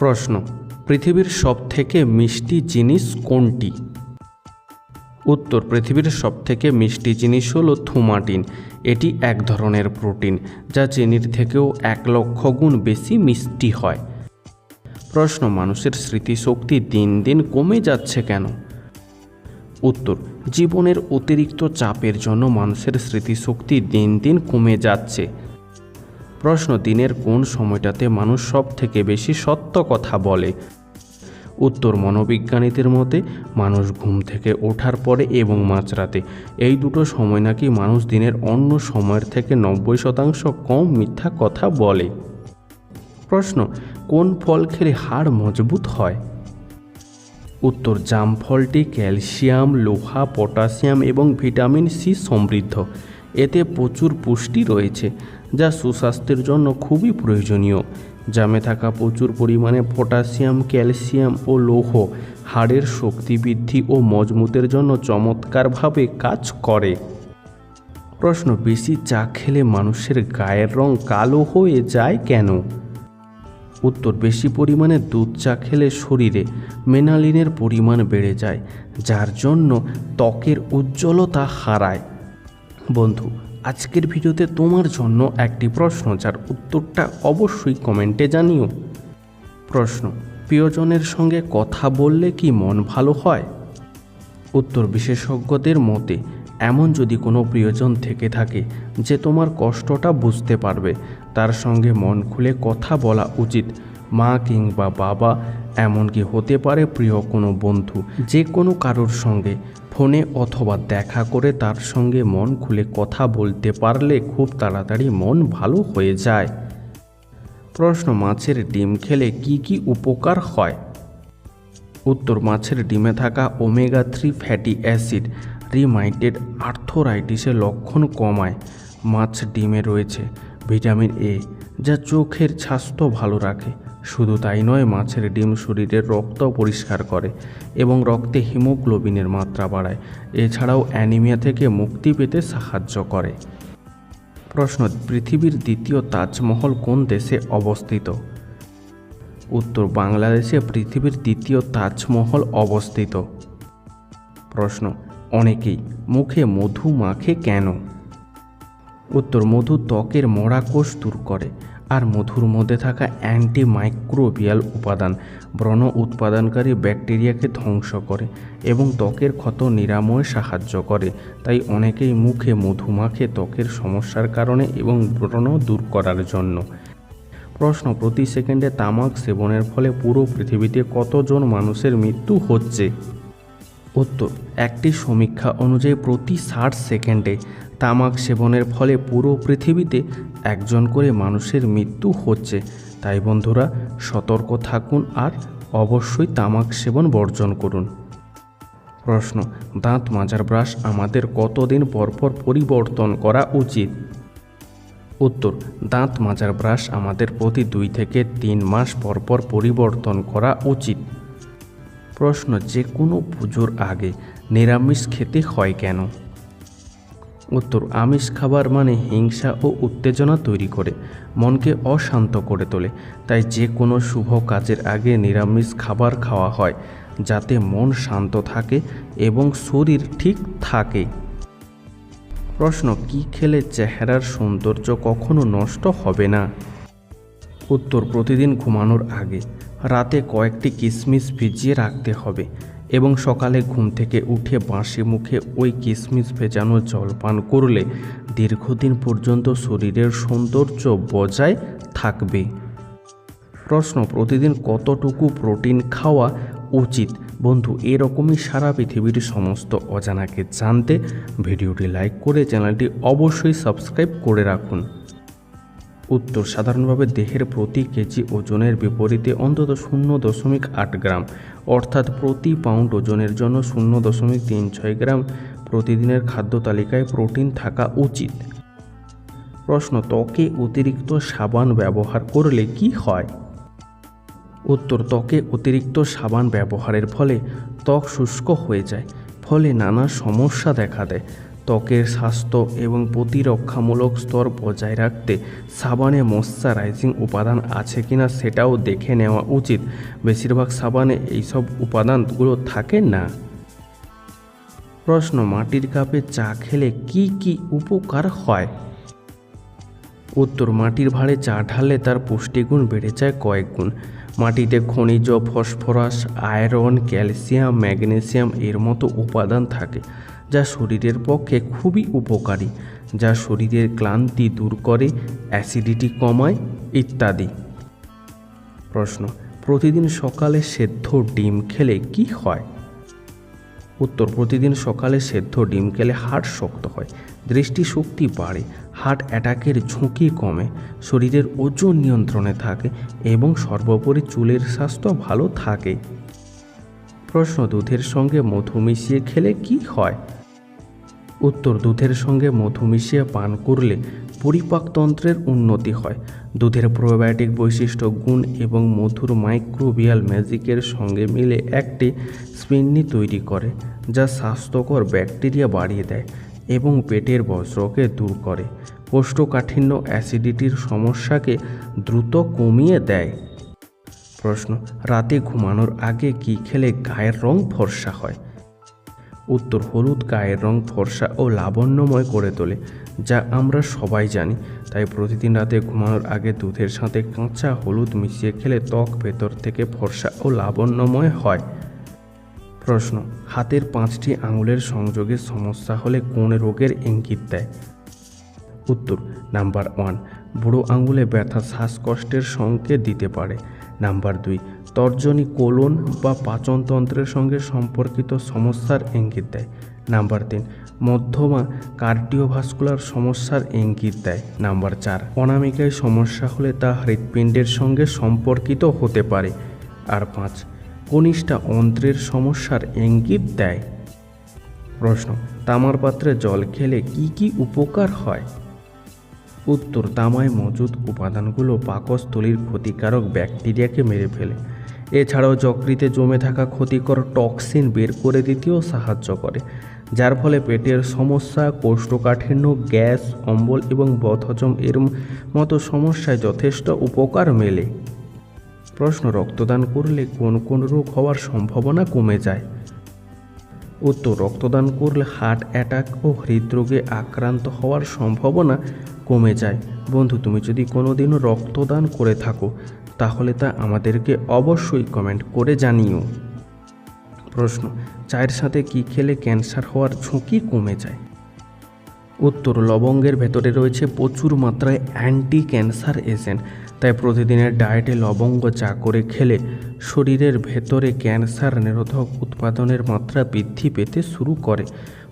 প্রশ্ন, পৃথিবীর সবথেকে মিষ্টি জিনিস কোনটি? উত্তর, পৃথিবীর সবথেকে মিষ্টি জিনিস হলো থুমাটিন। এটি এক ধরনের প্রোটিন, যা চিনির থেকেও এক লক্ষ গুণ বেশি মিষ্টি হয়। প্রশ্ন, মানুষের স্মৃতিশক্তি দিন দিন কমে যাচ্ছে কেন? উত্তর, জীবনের অতিরিক্ত চাপের জন্য মানুষের স্মৃতিশক্তি দিন দিন কমে যাচ্ছে। প্রশ্ন দিনের কোন সময়টাতে মানুষ সব থেকে বেশি সত্য কথা বলে? উত্তর, মনোবিজ্ঞানীদের মতে, মানুষ ঘুম থেকে ওঠার পরে এবং মাঝরাতে। এই দুটো সময় নাকি মানুষ দিনের অন্য সময়ের থেকে নব্বই শতাংশ কম মিথ্যা কথা বলে? প্রশ্ন, কোন ফল খেলে হাড় মজবুত হয়? উত্তর, জাম ফলটি ক্যালসিয়াম, লোহা, পটাশিয়াম এবং ভিটামিন সি সমৃদ্ধ। এতে প্রচুর পুষ্টি রয়েছে, যা সুস্বাস্থ্যের জন্য খুবই প্রয়োজনীয়। জামে থাকা প্রচুর পরিমাণে পটাশিয়াম, ক্যালসিয়াম ও লৌহ হাড়ের শক্তি বৃদ্ধি ও মজবুতের জন্য চমৎকারভাবে কাজ করে। প্রশ্ন, বেশি চা খেলে মানুষের গায়ের রং কালো হয়ে যায় কেন? উত্তর, বেশি পরিমাণে দুধ চা খেলে শরীরে মেনালিনের পরিমাণ বেড়ে যায়, যার জন্য ত্বকের উজ্জ্বলতা হারায়। বন্ধু, আজকের ভিডিওতে তোমার জন্য একটি প্রশ্ন, যার উত্তরটা অবশ্যই কমেন্টে জানিও। প্রশ্ন, প্রিয়জনের সঙ্গে কথা বললে কি মন ভালো হয়? উত্তর, বিশেষজ্ঞদের মতে, এমন যদি কোনো প্রিয়জন থেকে থাকে যে তোমার কষ্টটা বুঝতে পারবে, তার সঙ্গে মন খুলে কথা বলা উচিত। মা কিংবা বাবা এমনকি হতে পারে প্রিয় কোনো বন্ধু, যে কোনো কারোর সঙ্গে ফোনে অথবা দেখা করে তার সঙ্গে মন খুলে কথা বলতে পারলে খুব তাড়াতাড়ি মন ভালো হয়ে যায়। প্রশ্ন, মাছের ডিম খেলে কি কি উপকার হয়? উত্তর, মাছের ডিমে থাকা omega three fatty acid rheumatoid আর্থোরাইটিসের লক্ষণ কমায়। মাছ ডিমে রয়েছে ভিটামিন এ, যা চোখের স্বাস্থ্য ভালো রাখে। শুধু তাই নয়, মাছের ডিম শরীরের রক্ত পরিষ্কার করে এবং রক্তে হিমোগ্লোবিনের মাত্রা বাড়ায়। এছাড়াও অ্যানিমিয়া থেকে মুক্তি পেতে সাহায্য করে। প্রশ্ন, পৃথিবীর দ্বিতীয় তাজমহল কোন দেশে অবস্থিত? উত্তর, বাংলাদেশে পৃথিবীর দ্বিতীয় তাজমহল অবস্থিত। প্রশ্ন, অনেকেই মুখে মধু মাখে কেন? উত্তর মধু ত্বকের মরা কোষ দূর করে আর মধুর মধ্যে থাকা অ্যান্টি মাইক্রোবিয়াল উপাদান, ব্রণ উৎপাদনকারী ব্যাকটেরিয়াকে ধ্বংস করে এবং ত্বকের ক্ষত নিরাময়ে সাহায্য করে। তাই অনেকেই মুখে মধু মাখে ত্বকের সমস্যার কারণে এবং ব্রণ দূর করার জন্য। প্রশ্ন, প্রতি সেকেন্ডে তামাক সেবনের ফলে পুরো পৃথিবীতে কতজন মানুষের মৃত্যু হচ্ছে? উত্তর, একটি সমীক্ষা অনুযায়ী প্রতি ষাট সেকেন্ডে তামাক সেবনের ফলে পুরো পৃথিবীতে একজন করে মানুষের মৃত্যু হচ্ছে। তাই বন্ধুরা, সতর্ক থাকুন আর অবশ্যই তামাক সেবন বর্জন করুন। প্রশ্ন, দাঁত মাজার ব্রাশ আমাদের কতদিন পরপর পরিবর্তন করা উচিত? উত্তর, দাঁত মাজার ব্রাশ আমাদের প্রতি দুই থেকে তিন মাস পরপর পরিবর্তন করা উচিত। প্রশ্ন, যে কোনো পুজোর আগে নিরামিষ খেতে হয় কেন? উত্তর, আমিষ খাবার মানে হিংসা ও উত্তেজনা তৈরি করে, মনকে অশান্ত করে তোলে। তাই যে কোনো শুভ কাজের আগে নিরামিষ খাবার খাওয়া হয়, যাতে মন শান্ত থাকে এবং শরীর ঠিক থাকে। প্রশ্ন, কি খেলে চেহারার সৌন্দর্য কখনো নষ্ট হবে না? উত্তর, প্রতিদিন ঘুমানোর আগে। রাতে কয়েকটি কিশমিশ ভিজিয়ে রাখতে হবে। এবং সকালে ঘুম থেকে উঠে বাঁশি মুখে ওই কিশমিশ ভেজানো জল পান করলে দীর্ঘদিন পর্যন্ত শরীরের সৌন্দর্য বজায় থাকবে। প্রশ্ন, প্রতিদিন কতটুকু প্রোটিন খাওয়া উচিত? বন্ধু, এরকমই সারা পৃথিবীর সমস্ত অজানাকে জানতে ভিডিওটি লাইক করে চ্যানেলটি অবশ্যই সাবস্ক্রাইব করে রাখুন। উত্তর সাধারণভাবে দেহের প্রতি কেজি ওজনের বিপরীতে অন্তত শূন্য দশমিক আট গ্রাম, অর্থাৎ প্রতি পাউন্ড ওজনের জন্য শূন্য দশমিক তিন ছয় গ্রাম প্রতিদিনের খাদ্য তালিকায় প্রোটিন থাকা উচিত। প্রশ্ন, ত্বকে অতিরিক্ত সাবান ব্যবহার করলে কি হয়? উত্তর, ত্বকে অতিরিক্ত সাবান ব্যবহারের ফলে ত্বক শুষ্ক হয়ে যায়, ফলে নানা সমস্যা দেখা দেয়। ত্বকের স্বাস্থ্য এবং প্রতিরক্ষামূলক স্তর বজায় রাখতে সাবানে ময়শ্চারাইজিং উপাদান আছে কিনা সেটাও দেখে নেওয়া উচিত। বেশিরভাগ সাবানে এইসব উপাদানগুলো থাকে না। প্রশ্ন, মাটির কাপে চা খেলে কি কি উপকার হয়? উত্তর, মাটির ভাঁড়ে চা ঢাললে তার পুষ্টিগুণ বেড়ে যায় কয়েক গুণ। মাটিতে খনিজ, ফসফরাস, আয়রন, ক্যালসিয়াম, ম্যাগনেসিয়াম এর মতো উপাদান থাকে। যা শরীরের পক্ষে খুবই উপকারী, যা শরীরের ক্লান্তি দূর করে, অ্যাসিডিটি কমায় ইত্যাদি। প্রশ্ন, প্রতিদিন সকালে সেদ্ধ ডিম খেলে কি হয়? উত্তর, প্রতিদিন সকালে সেদ্ধ ডিম খেলে হার্ট শক্ত হয়, দৃষ্টিশক্তি বাড়ে, হার্ট অ্যাটাকের ঝুঁকি কমে, শরীরের ওজন নিয়ন্ত্রণে থাকে এবং সর্বোপরি চুলের স্বাস্থ্য ভালো থাকে। প্রশ্ন, দুধের সঙ্গে মধু মিশিয়ে খেলে কি হয়? উত্তর দুধের সঙ্গে মধু মিশিয়ে পান করলে পরিপাকতন্ত্রের উন্নতি হয়। দুধের প্রোবায়োটিক বৈশিষ্ট্য, গুণ এবং মধুর মাইক্রোবিয়াল ম্যাজিকের সঙ্গে মিলে একটি স্পিন্নি তৈরি করে, যা স্বাস্থ্যকর ব্যাকটেরিয়া বাড়িয়ে দেয় এবং পেটের বজ্রকে দূর করে। কোষ্ঠকাঠিন্য অ্যাসিডিটির সমস্যাকে দ্রুত কমিয়ে দেয়। প্রশ্ন, রাতে ঘুমানোর আগে কি খেলে গায়ের রং ফর্সা হয়? উত্তর হলুদ, গায়ের রং ফর্সা ও লাবণ্যময় করে তোলে, যা আমরা সবাই জানি। তাই প্রতিদিন রাতে ঘুমানোর আগে দুধের সাথে কাঁচা হলুদ মিশিয়ে খেলে ত্বক ভেতর থেকে ফর্সা ও লাবণ্যময় হয়। প্রশ্ন, হাতের পাঁচটি আঙুলের সংযোগে সমস্যা হলে কোন রোগের ইঙ্গিত দেয়? উত্তর, নাম্বার ওয়ান, বুড়ো আঙুলে ব্যথা, শ্বাসকষ্টের সংকেত দিতে পারে। নাম্বার দুই তর্জনী কোলন বা পাচনতন্ত্রের সঙ্গে সম্পর্কিত সমস্যার ইঙ্গিত দেয়। নাম্বার তিন, মধ্যমা কার্ডিওভাস্কুলার সমস্যার ইঙ্গিত দেয়। নাম্বার চার, অনামিকায় সমস্যা হলে তা হৃৎপিণ্ডের সঙ্গে সম্পর্কিত হতে পারে। আর পাঁচ, কনিষ্ঠা অন্ত্রের সমস্যার ইঙ্গিত দেয়। প্রশ্ন, তামার পাত্রে জল খেলে কি কি উপকার হয়? উত্তর, তামায় মজুদ উপাদানগুলো পাকস্থলীর ক্ষতিকারক ব্যাকটেরিয়াকে মেরে ফেলে। এছাড়াও যকৃতে জমে থাকা ক্ষতিকর টক্সিন বের করে দিতেও সাহায্য করে, যার ফলে পেটের সমস্যা, কোষ্ঠকাঠিন্য, গ্যাস, অম্বল এবং বদহজম এর মতো সমস্যায় যথেষ্ট উপকার মেলে। প্রশ্ন, রক্তদান করলে কোন কোন রোগ হওয়ার সম্ভাবনা কমে যায়? উত্তর, রক্তদান করলে হার্ট অ্যাটাক ও হৃদরোগে আক্রান্ত হওয়ার সম্ভাবনা কমে যায়। বন্ধু, তুমি যদি কোনো দিনও রক্তদান করে থাকো তাহলে তা আমাদেরকে অবশ্যই কমেন্ট করে জানিও। প্রশ্ন, চায়ের সাথে কি খেলে ক্যান্সার হওয়ার ঝুঁকি কমে যায়? উত্তর, লবঙ্গের ভেতরে রয়েছে প্রচুর মাত্রায় অ্যান্টি ক্যান্সার এজেন্ট তাই প্রতিদিনের ডায়েটে লবঙ্গ চা করে খেলে শরীরের ভেতরে ক্যান্সার নিরোধক উৎপাদনের মাত্রা বৃদ্ধি পেতে শুরু করে,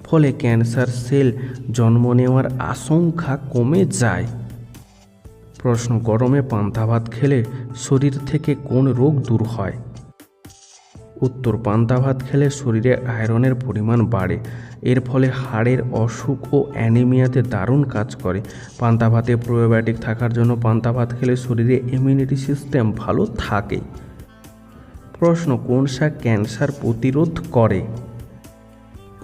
ফলে ক্যান্সার সেল জন্ম নেওয়ার আশঙ্কা কমে যায়। প্রশ্ন, গরমে পান্তা ভাত খেলে শরীর থেকে কোন রোগ দূর হয়? উত্তর, পান্তা ভাত খেলে শরীরে আয়রনের পরিমাণ বাড়ে। এর ফলে হাড়ের অসুখ ও অ্যানিমিয়াতে দারুণ কাজ করে। পান্তা ভাতে প্রোবায়োটিক থাকার জন্য পান্তা ভাত খেলে শরীরে ইমিউনিটি সিস্টেম ভালো থাকে। প্রশ্ন, কোন শাক ক্যান্সার প্রতিরোধ করে?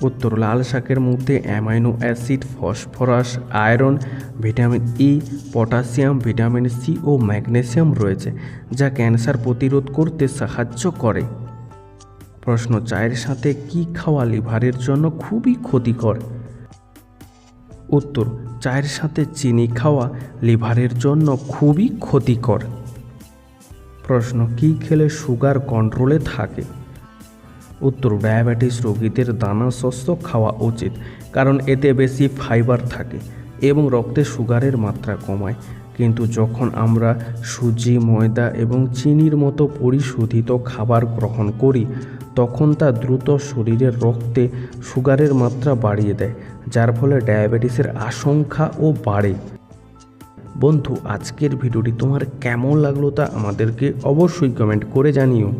উত্তর, লাল শাকের মধ্যে amino acid, phosphorus, iron, vitamin E, potassium, vitamin C ও ম্যাগনেসিয়াম রয়েছে, যা ক্যান্সার প্রতিরোধ করতে সাহায্য করে। প্রশ্ন চায়ের সাথে কি খাওয়া লিভারের জন্য খুবই ক্ষতিকর? উত্তর, চায়ের সাথে চিনি খাওয়া লিভারের জন্য খুবই ক্ষতিকর। প্রশ্ন, কি খেলে সুগার কন্ট্রোলে থাকে? উত্তর ডায়াবেটিস রোগীদের দানা শস্য খাওয়া উচিত, কারণ এতে বেশি ফাইবার থাকে এবং রক্তে সুগারের মাত্রা কমায়। কিন্তু যখন আমরা সুজি, ময়দা এবং চিনির মতো পরিশোধিত খাবার গ্রহণ করি, তখন তা দ্রুত শরীরের রক্তে সুগারের মাত্রা বাড়িয়ে দেয়, যার ফলে ডায়াবেটিসের আশঙ্কা ও বাড়ে। বন্ধু, আজকের ভিডিওটি তোমার কেমন লাগল তা আমাদেরকে অবশ্যই কমেন্ট করে জানিও।